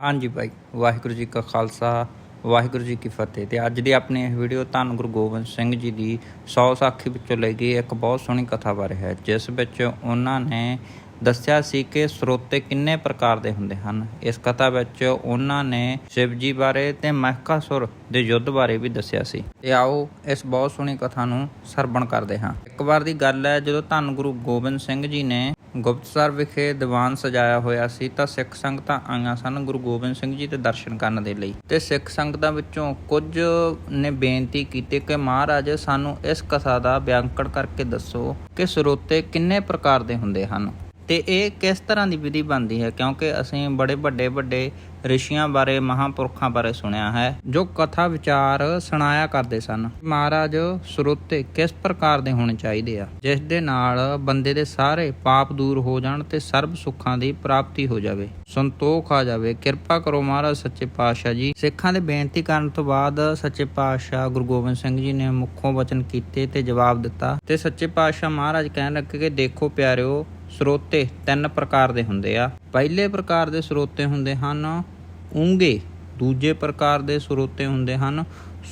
ਹਾਂਜੀ ਭਾਈ, ਵਾਹਿਗੁਰੂ ਜੀ ਕਾ ਖਾਲਸਾ, ਵਾਹਿਗੁਰੂ ਜੀ ਕੀ ਫਤਿਹ। ਤੇ ਅੱਜ ਦੀ ਆਪਣੀ ਇਹ ਵੀਡੀਓ ਧੰਨ ਗੁਰੂ ਗੋਬਿੰਦ ਸਿੰਘ ਜੀ ਦੀ 100 ਸਾਖੀ ਵਿੱਚੋਂ ਲਈ ਗਈ ਇੱਕ ਬਹੁਤ ਸੋਹਣੀ ਕਥਾ ਬਾਰੇ ਹੈ, ਜਿਸ ਵਿੱਚ ਉਹਨਾਂ ਨੇ ਦੱਸਿਆ ਸੀ ਕਿ ਸਰੋਤੇ ਕਿੰਨੇ ਪ੍ਰਕਾਰ ਦੇ ਹੁੰਦੇ ਹਨ। ਇਸ ਕਥਾ ਵਿੱਚ ਉਹਨਾਂ ਨੇ ਸ਼ਿਵਜੀ ਬਾਰੇ ਤੇ ਮਹਿਕਾਸੁਰ ਦੇ ਯੁੱਧ ਬਾਰੇ ਵੀ ਦੱਸਿਆ ਸੀ। ਤੇ ਆਓ ਇਸ ਬਹੁਤ ਸੋਹਣੀ ਕਥਾ ਨੂੰ ਸਰਵਣ ਕਰਦੇ ਹਾਂ। ਇੱਕ ਵਾਰ ਦੀ ਗੱਲ ਹੈ, ਜਦੋਂ ਧੰਨ ਗੁਰੂ ਗੋਬਿੰਦ ਸਿੰਘ ਜੀ ਨੇ ਗੁਪਤਸਰ ਵਿਖੇ ਦੀਵਾਨ ਸਜਾਇਆ ਹੋਇਆ ਸੀ ਤਾਂ ਸਿੱਖ ਸੰਗਤਾਂ ਆਈਆਂ ਸਨ ਗੁਰੂ ਗੋਬਿੰਦ ਸਿੰਘ ਜੀ ਦੇ ਦਰਸ਼ਨ ਕਰਨ ਦੇ ਲਈ। ਤੇ ਸਿੱਖ ਸੰਗਤਾਂ ਵਿੱਚੋਂ ਕੁਝ ਨੇ ਬੇਨਤੀ ਕੀਤੀ ਕਿ ਮਹਾਰਾਜ, ਸਾਨੂੰ ਇਸ ਕਥਾ ਦਾ ਵਿਆਕਰਣ ਕਰਕੇ ਦੱਸੋ ਕਿ ਸਰੋਤੇ ਕਿੰਨੇ ਪ੍ਰਕਾਰ ਦੇ ਹੁੰਦੇ ਹਨ। ਤੇ ਇਹ ਕਿਸ ਤਰ੍ਹਾਂ ਦੀ ਵਿਧੀ ਬਣਦੀ ਹੈ? ਕਿਉਂਕਿ ਅਸੀਂ ਬੜੇ ਵੱਡੇ ਵੱਡੇ ਰਿਸ਼ੀਆਂ ਬਾਰੇ, ਮਹਾਪੁਰਖਾਂ ਬਾਰੇ ਸੁਣਿਆ ਹੈ, ਜੋ ਕਥਾ ਵਿਚਾਰ ਸੁਣਾਇਆ ਕਰਦੇ ਸਨ। ਮਹਾਰਾਜ ਸਰੋਤੇ ਕਿਸ ਪ੍ਰਕਾਰ ਦੇ ਹੋਣੇ ਚਾਹੀਦੇ ਆ? ਜਿਸ ਦੇ ਨਾਲ ਬੰਦੇ ਦੇ ਸਾਰੇ ਪਾਪ ਦੂਰ ਹੋ ਜਾਣ ਤੇ ਸਰਬ ਸੁੱਖਾਂ ਦੀ ਪ੍ਰਾਪਤੀ ਹੋ ਜਾਵੇ। ਸੰਤੋਖ ਆ ਜਾਵੇ। ਕਿਰਪਾ ਕਰੋ ਮਹਾਰਾਜ ਸੱਚੇ ਪਾਤਸ਼ਾਹ ਜੀ। ਸਿੱਖਾਂ ਦੇ ਬੇਨਤੀ ਕਰਨ ਤੋਂ ਬਾਅਦ ਸੱਚੇ ਪਾਤਸ਼ਾਹ ਗੁਰੂ ਗੋਬਿੰਦ ਸਿੰਘ ਜੀ ਨੇ ਮੁੱਖੋਂ ਵਚਨ ਕੀਤੇ ਤੇ ਜਵਾਬ ਦਿੱਤਾ। ਤੇ ਸੱਚੇ ਪਾਤਸ਼ਾਹ ਮਹਾਰਾਜ ਕਹਿਣ ਲੱਗੇ ਕਿ ਦੇਖੋ ਪਿਆਰਿਓ ਸਰੋਤੇ ਤਿੰਨ ਪ੍ਰਕਾਰ ਦੇ ਹੁੰਦੇ ਆ। ਪਹਿਲੇ ਪ੍ਰਕਾਰ ਦੇ ਸਰੋਤੇ ਹੁੰਦੇ ਹਨ ਉਂਗੇ ਦੂਜੇ ਪ੍ਰਕਾਰ ਦੇ ਸਰੋਤੇ ਹੁੰਦੇ ਹਨ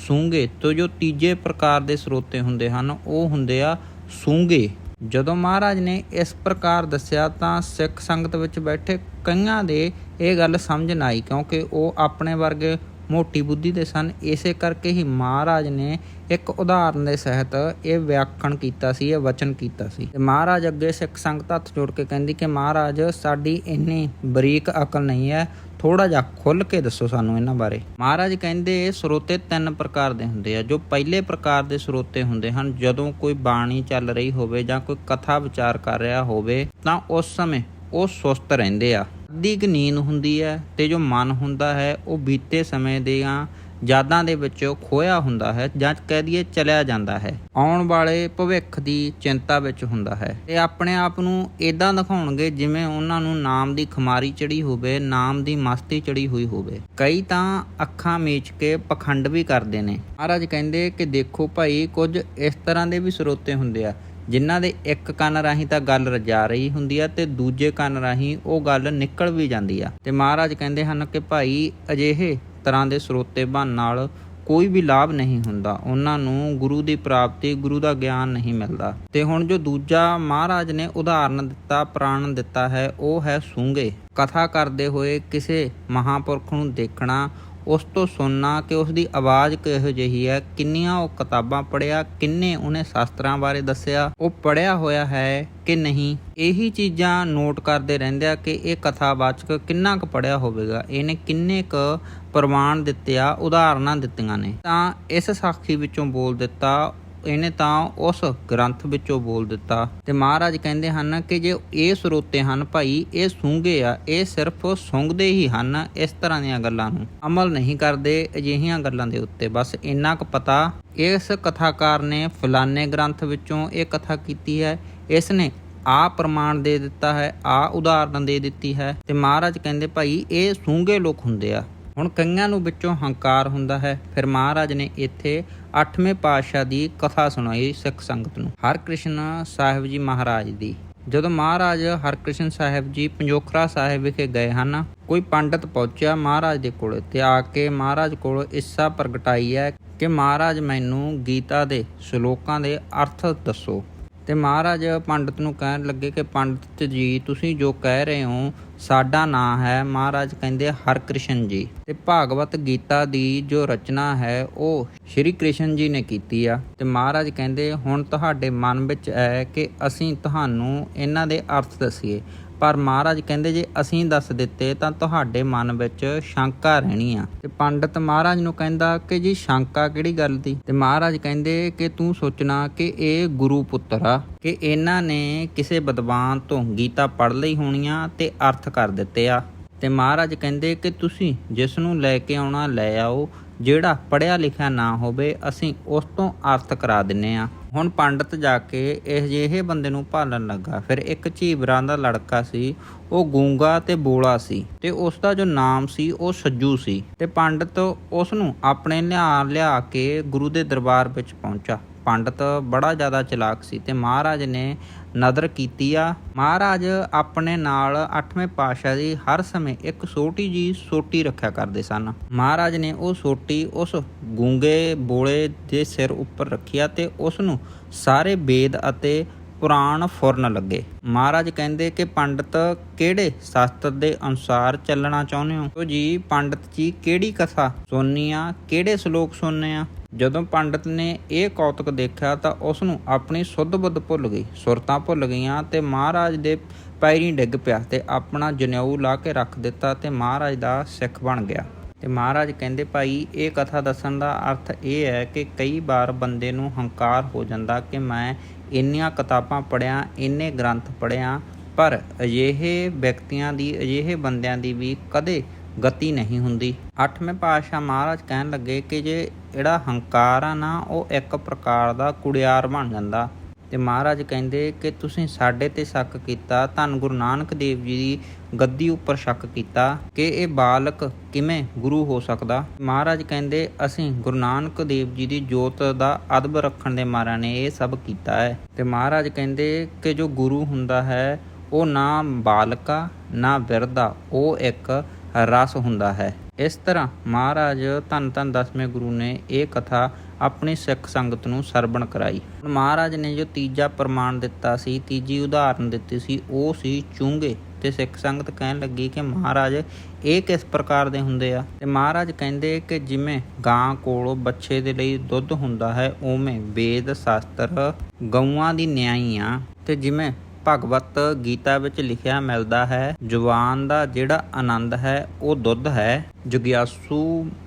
ਸੂੰਗੇ ਤੋਂ ਜੋ ਤੀਜੇ ਪ੍ਰਕਾਰ ਦੇ ਸਰੋਤੇ ਹੁੰਦੇ ਹਨ, ਉਹ ਹੁੰਦੇ ਆ ਸੂੰਗੇ ਜਦੋਂ ਮਹਾਰਾਜ ਨੇ ਇਸ ਪ੍ਰਕਾਰ ਦੱਸਿਆ ਤਾਂ ਸਿੱਖ ਸੰਗਤ ਵਿੱਚ ਬੈਠੇ ਕਈਆਂ ਦੇ ਇਹ ਗੱਲ ਸਮਝ ਨਾ ਆਈ ਕਿਉਂਕਿ ਉਹ ਆਪਣੇ ਵਰਗੇ ਮੋਟੀ ਬੁੱਧੀ ਦੇ ਸਨ। ਇਸੇ ਕਰਕੇ ਹੀ ਮਹਾਰਾਜ ਨੇ ਇੱਕ ਉਦਾਹਰਨ ਦੇ ਸਹਿਤ ਇਹ ਵਿਆਖਣ ਕੀਤਾ ਸੀ, ਇਹ ਵਚਨ ਕੀਤਾ ਸੀ। ਤੇ ਮਹਾਰਾਜ ਅੱਗੇ ਸਿੱਖ ਸੰਗਤ ਹੱਥ ਜੋੜ ਕੇ ਕਹਿੰਦੀ ਕਿ ਮਹਾਰਾਜ, ਸਾਡੀ ਇੰਨੀ ਬਰੀਕ ਅਕਲ ਨਹੀਂ ਹੈ। ਥੋੜਾ ਜਿਹਾ ਖੁੱਲ ਕੇ ਦੱਸੋ ਸਾਨੂੰ ਇਹਨਾਂ ਬਾਰੇ। ਮਹਾਰਾਜ ਕਹਿੰਦੇ, ਸਰੋਤੇ ਤਿੰਨ ਪ੍ਰਕਾਰ ਦੇ ਹੁੰਦੇ ਆ। ਜੋ ਪਹਿਲੇ ਪ੍ਰਕਾਰ ਦੇ ਸਰੋਤੇ ਹੁੰਦੇ ਹਨ, ਜਦੋਂ ਕੋਈ ਬਾਣੀ ਚੱਲ ਰਹੀ ਹੋਵੇ ਜਾਂ ਕੋਈ ਕਥਾ ਵਿਚਾਰ ਕਰ ਰਿਹਾ ਹੋਵੇ, ਤਾਂ ਉਸ ਸਮੇਂ ਉਹ ਸੁਸਤ ਰਹਿੰਦੇ ਆ। ਅੱਧੀ ਕੁ ਨੀਂਦ ਹੁੰਦੀ ਹੈ ਤੇ ਜੋ ਮਨ ਹੁੰਦਾ ਹੈ, ਉਹ ਬੀਤੇ ਸਮੇਂ ਦੀਆਂ ਯਾਦਾਂ ਦੇ ਵਿੱਚ ਖੋਇਆ ਹੁੰਦਾ ਹੈ ਜਾਂ ਕਹਿ ਦਈਏ ਚਲਿਆ ਜਾਂਦਾ ਹੈ। ਆਉਣ ਵਾਲੇ ਭਵਿੱਖ ਦੀ ਚਿੰਤਾ ਵਿੱਚ ਹੁੰਦਾ ਹੈ। ਤੇ ਆਪਣੇ ਆਪ ਨੂੰ ਇਦਾਂ ਦਿਖਾਉਣਗੇ ਜਿਵੇਂ ਉਹਨਾਂ ਨੂੰ ਨਾਮ ਦੀ ਖਮਾਰੀ ਚੜੀ ਹੋਵੇ, ਨਾਮ ਦੀ ਮਸਤੀ ਚੜੀ ਹੋਈ ਹੋਵੇ। ਕਈ ਤਾਂ ਅੱਖਾਂ ਮੀਚ ਕੇ ਪਖੰਡ ਵੀ ਕਰਦੇ ਨੇ। ਮਹਾਰਾਜ ਕਹਿੰਦੇ ਕਿ ਦੇਖੋ ਭਾਈ, ਕੁਝ ਇਸ ਤਰ੍ਹਾਂ ਦੇ ਵੀ ਸਰੋਤੇ ਹੁੰਦੇ ਆ। ਜਿਨ੍ਹਾਂ ਦੇ ਇੱਕ ਕੰਨ ਰਾਹੀਂ ਤਾਂ ਗੱਲ ਰਜਾ ਰਹੀ ਹੁੰਦੀ ਆ ਤੇ ਦੂਜੇ ਕੰਨ ਰਾਹੀਂ ਉਹ ਗੱਲ ਨਿਕਲ ਵੀ ਜਾਂਦੀ ਆ। ਤੇ ਮਹਾਰਾਜ ਕਹਿੰਦੇ ਹਨ ਕਿ ਭਾਈ, ਅਜਿਹੇ ਤਰ੍ਹਾਂ ਦੇ ਸਰੋਤੇ ਬਣ ਨਾਲ ਕੋਈ ਵੀ ਲਾਭ ਨਹੀਂ ਹੁੰਦਾ। ਉਹਨਾਂ ਨੂੰ ਗੁਰੂ ਦੀ ਪ੍ਰਾਪਤੀ, ਗੁਰੂ ਦਾ ਗਿਆਨ ਨਹੀਂ ਮਿਲਦਾ। ਤੇ ਹੁਣ ਜੋ ਦੂਜਾ ਮਹਾਰਾਜ ਨੇ ਉਦਾਹਰਨ ਦਿੱਤਾ, ਪ੍ਰਾਣ ਦਿੱਤਾ ਹੈ, ਉਹ ਹੈ ਸੂੰਗੇ। ਕਥਾ ਕਰਦੇ ਹੋਏ ਕਿਸੇ ਮਹਾਪੁਰਖ ਨੂੰ ਦੇਖਣਾ ਉਸ ਤੋਂ ਸੁਣਨਾ ਕਿ ਉਸ ਦੀ ਆਵਾਜ਼ ਕਿਹੋ ਜਿਹੀ ਹੈ, ਕਿੰਨੀਆਂ ਉਹ ਕਿਤਾਬਾਂ ਪੜਿਆ ਕਿੰਨੇ ਉਹਨੇ ਸ਼ਾਸਤਰਾਂ ਬਾਰੇ ਦੱਸਿਆ, ਉਹ ਪੜਿਆ ਹੋਇਆ ਹੈ ਕਿ ਨਹੀਂ? ਇਹੀ ਚੀਜ਼ਾਂ ਨੋਟ ਕਰਦੇ ਰਹਿੰਦੇ ਆ ਕਿ ਇਹ ਕਥਾਵਾਚਕ ਕਿੰਨਾ ਕੁ ਪੜਿਆ ਹੋਵੇਗਾ। ਇਹਨੇ ਕਿੰਨੇ ਕੁ ਪ੍ਰਮਾਣ ਦਿੱਤੇ ਆ, ਉਦਾਹਰਨਾਂ ਦਿੱਤੀਆਂ ਨੇ। ਤਾਂ ਇਸ ਸਾਖੀ ਵਿੱਚੋਂ ਬੋਲ ਦਿੱਤਾ ਇਹਨੇ ਤਾਂ ਉਸ ਗ੍ਰੰਥ ਵਿੱਚੋਂ ਬੋਲ ਦਿੱਤਾ। ਤੇ ਮਹਾਰਾਜ ਕਹਿੰਦੇ ਹਨ ਕਿ ਜੇ ਇਹ ਸਰੋਤੇ ਹਨ ਭਾਈ, ਇਹ ਸੂੰਗੇ ਆ, ਇਹ ਸਿਰਫ ਸੁੰਘਦੇ ਹੀ ਹਨ ਇਸ ਤਰ੍ਹਾਂ ਦੀਆਂ ਗੱਲਾਂ ਨੂੰ। ਅਮਲ ਨਹੀਂ ਕਰਦੇ ਅਜਿਹੀਆਂ ਗੱਲਾਂ ਦੇ ਉੱਤੇ। ਬਸ ਇੰਨਾ ਕੁ ਪਤਾ, ਇਸ ਕਥਾਕਾਰ ਨੇ ਫਲਾਣੇ ਗ੍ਰੰਥ ਵਿੱਚੋਂ ਇਹ ਕਥਾ ਕੀਤੀ ਹੈ। ਇਸ ਨੇ ਆ ਪ੍ਰਮਾਣ ਦੇ ਦਿੱਤਾ ਹੈ, ਆ ਉਦਾਹਰਨ ਦੇ ਦਿੱਤੀ ਹੈ। ਤੇ ਮਹਾਰਾਜ ਕਹਿੰਦੇ ਭਾਈ, ਇਹ ਸੂੰਗੇ ਲੋਕ ਹੁੰਦੇ ਆ। ਹੁਣ ਕਈਆਂ ਨੂੰ ਵਿੱਚੋਂ ਹੰਕਾਰ ਹੁੰਦਾ ਹੈ। ਫਿਰ ਮਹਾਰਾਜ ਨੇ ਇੱਥੇ 8ਵੇਂ ਪਾਤਸ਼ਾਹ ਦੀ ਕਥਾ ਸੁਣਾਈ ਸਿੱਖ ਸੰਗਤ ਨੂੰ। ਹਰਕ੍ਰਿਸ਼ਨ ਸਾਹਿਬ ਜੀ ਮਹਾਰਾਜ ਦੀ। ਜਦੋਂ ਮਹਾਰਾਜ ਹਰਕ੍ਰਿਸ਼ਨ ਸਾਹਿਬ ਜੀ ਪੰਜੋਖਰਾ ਸਾਹਿਬ ਵਿਖੇ ਗਏ ਹਨ, ਕੋਈ ਪੰਡਤ ਪਹੁੰਚਿਆ ਮਹਾਰਾਜ ਦੇ ਕੋਲ ਤੇ ਆ ਕੇ ਮਹਾਰਾਜ ਕੋਲ ਇੱਛਾ ਪ੍ਰਗਟਾਈ ਹੈ ਕਿ ਮਹਾਰਾਜ ਮੈਨੂੰ ਗੀਤਾ ਦੇ ਸ਼ਲੋਕਾਂ ਦੇ ਅਰਥ ਦੱਸੋ। ਤੇ ਮਹਾਰਾਜ ਪੰਡਤ ਨੂੰ ਕਹਿਣ ਲੱਗੇ ਕਿ, ਪੰਡਤ ਜੀ, ਤੁਸੀਂ ਜੋ ਕਹਿ ਰਹੇ ਹੋ, ਸਾਡਾ ਨਾਂ ਹੈ ਮਹਾਰਾਜ ਕਹਿੰਦੇ ਹਰਕ੍ਰਿਸ਼ਨ ਜੀ। ਤੇ ਭਾਗਵਤ ਗੀਤਾ ਦੀ ਜੋ ਰਚਨਾ ਹੈ, ਉਹ ਸ਼੍ਰੀ ਕ੍ਰਿਸ਼ਨ ਜੀ ਨੇ ਕੀਤੀ ਆ। ਤੇ ਮਹਾਰਾਜ ਕਹਿੰਦੇ, ਹੁਣ ਤੁਹਾਡੇ ਮਨ ਵਿੱਚ ਹੈ ਕਿ ਅਸੀਂ ਤੁਹਾਨੂੰ ਇਹਨਾਂ ਦੇ ਅਰਥ ਦੱਸੀਏ। ਪਰ ਮਹਾਰਾਜ ਕਹਿੰਦੇ ਜੇ ਅਸੀਂ ਦੱਸ ਦਿੱਤੇ ਤਾਂ ਤੁਹਾਡੇ ਮਨ ਵਿੱਚ ਸ਼ੰਕਾ ਰਹਿਣੀ ਆ। ਤੇ ਪੰਡਤ ਮਹਾਰਾਜ ਨੂੰ ਕਹਿੰਦਾ ਕਿ ਜੀ ਸ਼ੰਕਾ ਕਿਹੜੀ ਗੱਲ ਦੀ? ਤੇ ਮਹਾਰਾਜ ਕਹਿੰਦੇ ਕਿ ਤੂੰ ਸੋਚਣਾ ਕਿ ਇਹ ਗੁਰੂ ਪੁੱਤਰ ਆ, ਕਿ ਇਹਨਾਂ ਨੇ ਕਿਸੇ ਵਿਦਵਾਨ ਤੋਂ ਗੀਤਾ ਪੜ੍ਹ ਲਈ ਹੋਣੀਆਂ ਤੇ ਅਰਥ ਕਰ ਦਿੱਤੇ ਆ। ਤੇ ਮਹਾਰਾਜ ਕਹਿੰਦੇ ਕਿ ਤੁਸੀਂ ਜਿਸ ਨੂੰ ਲੈ ਕੇ ਆਉਣਾ ਲੈ ਆਓ, ਜਿਹੜਾ ਪੜਿਆ ਲਿਖਿਆ ਨਾ ਹੋਵੇ, ਅਸੀਂ ਉਸ ਤੋਂ ਅਰਥ ਕਰਾ ਦਿੰਨੇ ਆ। ਹੁਣ ਪੰਡਤ ਜਾ ਕੇ ਇਹ ਜਿਹੇ ਬੰਦੇ ਨੂੰ ਭਾਲਣ ਲੱਗਾ। ਫਿਰ ਇੱਕ ਝੀਬਰਾਂ ਦਾ ਲੜਕਾ ਸੀ, ਉਹ ਗੂੰਗਾ ਤੇ ਬੋਲਾ ਸੀ ਤੇ ਉਸ ਦਾ ਜੋ ਨਾਮ ਸੀ, ਉਹ ਸੱਜੂ ਸੀ ਤੇ ਪੰਡਤ ਉਸ ਨੂੰ ਆਪਣੇ ਲਿਆ ਲਿਆ ਕੇ ਗੁਰੂ ਦੇ ਦਰਬਾਰ ਵਿੱਚ ਪਹੁੰਚਾ। ਪੰਡਤ ਬੜਾ ਜ਼ਿਆਦਾ ਚਲਾਕ ਸੀ ਤੇ ਮਹਾਰਾਜ ਨੇ ਨਦਰ ਕੀਤੀ ਆ। ਮਹਾਰਾਜ ਆਪਣੇ ਨਾਲ 8ਵੇਂ ਪਾਤਸ਼ਾਹ ਦੀ ਹਰ ਸਮੇਂ ਇੱਕ ਛੋਟੀ ਜੀ ਸੋਟੀ ਰੱਖਿਆ ਕਰਦੇ ਸਨ। ਮਹਾਰਾਜ ਨੇ ਉਹ ਸੋਟੀ ਉਸ ਗੂੰਗੇ ਬੋਲੇ ਦੇ ਸਿਰ ਉੱਪਰ ਰੱਖਿਆ ਤੇ ਉਸ ਨੂੰ ਸਾਰੇ ਵੇਦ ਅਤੇ ਪੁਰਾਣ ਫੁਰਨ ਲੱਗੇ। ਮਹਾਰਾਜ ਕਹਿੰਦੇ ਕਿ, ਪੰਡਤ, ਕਿਹੜੇ ਸ਼ਾਸਤਰ ਦੇ ਅਨੁਸਾਰ ਚੱਲਣਾ ਚਾਹੁੰਦੇ ਹੋ? ਤੋ ਜੀ, ਪੰਡਤ ਜੀ, ਕਿਹੜੀ ਕਥਾ ਸੁਣਨੀ ਆ? ਕਿਹੜੇ ਸ਼ਲੋਕ ਸੁਣਨੇ ਆ? ਜਦੋਂ ਪੰਡਤ ਨੇ ਇਹ ਕੌਤਕ ਦੇਖਿਆ ਤਾਂ ਉਸ ਨੂੰ ਆਪਣੀ ਸੁੱਧ ਬੁੱਧ ਭੁੱਲ ਗਈ, ਸੁਰਤਾਂ ਭੁੱਲ ਗਈਆਂ ਤੇ ਮਹਾਰਾਜ ਦੇ ਪੈਰੀਂ ਡਿੱਗ ਪਿਆ ਤੇ ਆਪਣਾ ਜਨੇਊ ਲਾ ਕੇ ਰੱਖ ਦਿੱਤਾ ਤੇ ਮਹਾਰਾਜ ਦਾ ਸਿੱਖ ਬਣ ਗਿਆ। ਤੇ ਮਹਾਰਾਜ ਕਹਿੰਦੇ, ਭਾਈ, ਇਹ ਕਥਾ ਦੱਸਣ ਦਾ ਅਰਥ ਇਹ ਹੈ ਕਿ ਕਈ ਵਾਰ ਬੰਦੇ ਨੂੰ ਹੰਕਾਰ ਹੋ ਜਾਂਦਾ ਕਿ ਮੈਂ ਇੰਨੀਆਂ ਕਿਤਾਬਾਂ ਪੜ੍ਹਿਆ, ਇੰਨੇ ਗ੍ਰੰਥ ਪੜ੍ਹਿਆ, ਪਰ ਅਜਿਹੇ ਵਿਅਕਤੀਆਂ ਦੀ, ਅਜਿਹੇ ਬੰਦਿਆਂ ਦੀ ਵੀ ਕਦੇ ਗਤੀ ਨਹੀਂ ਹੁੰਦੀ। ਅੱਠਵੇਂ ਪਾਤਸ਼ਾਹ ਮਹਾਰਾਜ ਕਹਿਣ ਲੱਗੇ ਕਿ ਜੇ ਜਿਹੜਾ ਹੰਕਾਰ ਆ ਨਾ, ਉਹ ਇੱਕ ਪ੍ਰਕਾਰ ਦਾ ਕੁੜਿਆਰ ਬਣ ਜਾਂਦਾ। ਤੇ ਮਹਾਰਾਜ ਕਹਿੰਦੇ ਕਿ ਤੁਸੀਂ ਸਾਡੇ ਤੇ ਸ਼ੱਕ ਕੀਤਾ, ਧੰਨ ਗੁਰੂ ਨਾਨਕ ਦੇਵ ਜੀ ਦੀ ਗੱਦੀ ਉੱਪਰ ਸ਼ੱਕ ਕੀਤਾ ਕਿ ਇਹ ਬਾਲਕ ਕਿਵੇਂ ਗੁਰੂ ਹੋ ਸਕਦਾ। ਮਹਾਰਾਜ ਕਹਿੰਦੇ, ਅਸੀਂ ਗੁਰੂ ਨਾਨਕ ਦੇਵ ਜੀ ਦੀ ਜੋਤ ਦਾ ਅਦਬ ਰੱਖਣ ਦੇ ਮਾਰਿਆਂ ਨੇ ਇਹ ਸਭ ਕੀਤਾ ਹੈ। ਤੇ ਮਹਾਰਾਜ ਕਹਿੰਦੇ ਕਿ ਜੋ ਗੁਰੂ ਹੁੰਦਾ ਹੈ, ਉਹ ਨਾ ਬਾਲਕਾ, ਨਾ ਬਿਰਦਾ ਉਹ ਇੱਕ ਰਸ ਹੁੰਦਾ ਹੈ। ਇਸ ਤਰ੍ਹਾਂ ਮਹਾਰਾਜ ਧੰਨ ਧੰਨ ਦਸਵੇਂ ਗੁਰੂ ਨੇ ਇਹ ਕਥਾ ਆਪਣੀ ਸਿੱਖ ਸੰਗਤ ਨੂੰ ਸਰਵਣ ਕਰਾਈ। ਹੁਣ ਮਹਾਰਾਜ ਨੇ ਜੋ ਤੀਜਾ ਪ੍ਰਮਾਣ ਦਿੱਤਾ ਸੀ, ਤੀਜੀ ਉਦਾਹਰਨ ਦਿੱਤੀ ਸੀ, ਉਹ ਸੀ ਚੁੰਗੇ। ਤੇ ਸਿੱਖ ਸੰਗਤ ਕਹਿਣ ਲੱਗੀ ਕਿ ਮਹਾਰਾਜ, ਇਹ ਕਿਸ ਪ੍ਰਕਾਰ ਦੇ ਹੁੰਦੇ ਆ? ਤੇ ਮਹਾਰਾਜ ਕਹਿੰਦੇ ਕਿ ਜਿਵੇਂ ਗਾਂ ਕੋਲ ਬੱਚੇ ਦੇ ਲਈ ਦੁੱਧ ਹੁੰਦਾ ਹੈ, ਉਵੇਂ ਵੇਦ ਸ਼ਾਸਤਰ ਗਊਆਂ ਦੀ ਨਿਆਈ ਆ। ਤੇ ਜਿਵੇਂ ਭਗਵਤ ਗੀਤਾ ਵਿੱਚ ਲਿਖਿਆ ਮਿਲਦਾ ਹੈ ਜਵਾਨ ਦਾ ਜਿਹੜਾ ਆਨੰਦ ਹੈ, ਉਹ ਦੁੱਧ ਹੈ। ਜਗਿਆਸੂ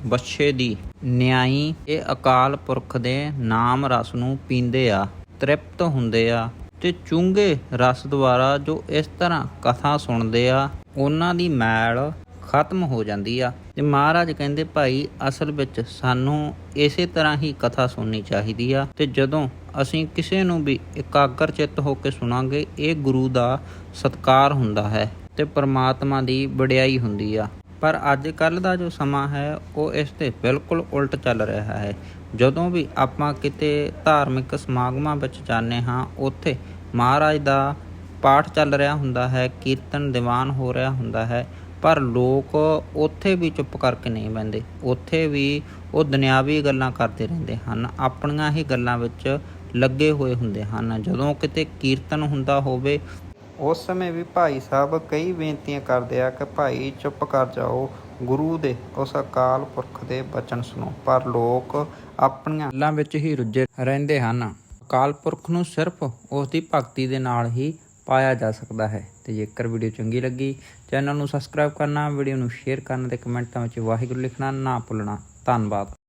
ਬੱਛੇ ਦੀ, ਨਿਆਈ, ਇਹ ਅਕਾਲ ਪੁਰਖ ਦੇ ਨਾਮ ਰਸ ਨੂੰ ਪੀਂਦੇ ਆ, ਤ੍ਰਿਪਤ ਹੁੰਦੇ ਆ ਤੇ ਚੁੰਗੇ ਰਸ ਦੁਆਰਾ ਜੋ ਇਸ ਤਰ੍ਹਾਂ ਕਥਾ ਸੁਣਦੇ ਆ, ਉਹਨਾਂ ਦੀ ਮੈਲ ਖਤਮ ਹੋ ਜਾਂਦੀ ਆ। ਤੇ ਮਹਾਰਾਜ ਕਹਿੰਦੇ, ਭਾਈ, ਅਸਲ ਵਿੱਚ ਸਾਨੂੰ ਇਸੇ ਤਰ੍ਹਾਂ ਹੀ ਕਥਾ ਸੁਣਨੀ ਚਾਹੀਦੀ ਆ ਤੇ ਜਦੋਂ ਅਸੀਂ ਕਿਸੇ ਨੂੰ ਵੀ ਇਕਾਗਰ ਚਿੱਤ ਹੋ ਕੇ ਸੁਣਾਂਗੇ, ਇਹ ਗੁਰੂ ਦਾ ਸਤਕਾਰ ਹੁੰਦਾ ਹੈ ਤੇ ਪਰਮਾਤਮਾ ਦੀ ਵਡਿਆਈ ਹੁੰਦੀ ਆ। ਪਰ ਅੱਜ ਕੱਲ ਦਾ ਜੋ ਸਮਾਂ ਹੈ, ਉਹ ਇਸ ਤੇ ਬਿਲਕੁਲ ਉਲਟ ਚੱਲ ਰਿਹਾ ਹੈ। ਜਦੋਂ ਵੀ ਆਪਾਂ ਕਿਤੇ ਧਾਰਮਿਕ ਸਮਾਗਮਾਂ ਵਿੱਚ ਜਾਂਦੇ ਹਾਂ, ਉੱਥੇ ਮਹਾਰਾਜ ਦਾ ਪਾਠ ਚੱਲ ਰਿਹਾ ਹੁੰਦਾ ਹੈ, ਕੀਰਤਨ ਦੀਵਾਨ ਹੋ ਰਿਹਾ ਹੁੰਦਾ ਹੈ। ਪਰ ਲੋਕ ਉੱਥੇ ਵੀ ਚੁੱਪ ਕਰਕੇ ਨਹੀਂ ਬੈੰਦੇ ਉੱਥੇ ਵੀ ਉਹ ਦੁਨਿਆਵੀ ਗੱਲਾਂ ਕਰਦੇ ਰਹਿੰਦੇ ਹਨ। ਆਪਣੀਆਂ ਹੀ ਗੱਲਾਂ ਵਿੱਚ ਲੱਗੇ ਹੋਏ ਹੁੰਦੇ ਹਨ। ਜਦੋਂ ਕਿਤੇ ਕੀਰਤਨ ਹੁੰਦਾ ਹੋਵੇ, ਉਸ ਸਮੇਂ ਵੀ ਭਾਈ ਸਾਹਿਬ ਕਈ ਬੇਨਤੀਆਂ ਕਰਦੇ ਆ ਕਿ ਭਾਈ ਚੁੱਪ ਕਰ ਜਾਓ, ਗੁਰੂ ਦੇ ਉਸ ਅਕਾਲ ਪੁਰਖ ਦੇ ਬਚਨ ਸੁਣੋ। ਪਰ ਲੋਕ ਆਪਣੀਆਂ ਗੱਲਾਂ ਵਿੱਚ ਹੀ ਰੁੱਝੇ ਰਹਿੰਦੇ ਹਨ। ਅਕਾਲ ਪੁਰਖ ਨੂੰ ਸਿਰਫ ਉਸ ਦੀ ਭਗਤੀ ਦੇ ਨਾਲ ਹੀ ਪਾਇਆ ਜਾ ਸਕਦਾ ਹੈ। ਤੇ ਜੇਕਰ ਵੀਡੀਓ ਚੰਗੀ ਲੱਗੀ, ਚੈਨਲ ਨੂੰ ਸਬਸਕ੍ਰਾਈਬ ਕਰਨਾ, ਵੀਡੀਓ ਨੂੰ ਸ਼ੇਅਰ ਕਰਨਾ ਤੇ ਕਮੈਂਟਾਂ ਵਿੱਚ ਵਾਹਿਗੁਰੂ ਲਿਖਣਾ ਨਾ ਭੁੱਲਣਾ। ਧੰਨਵਾਦ।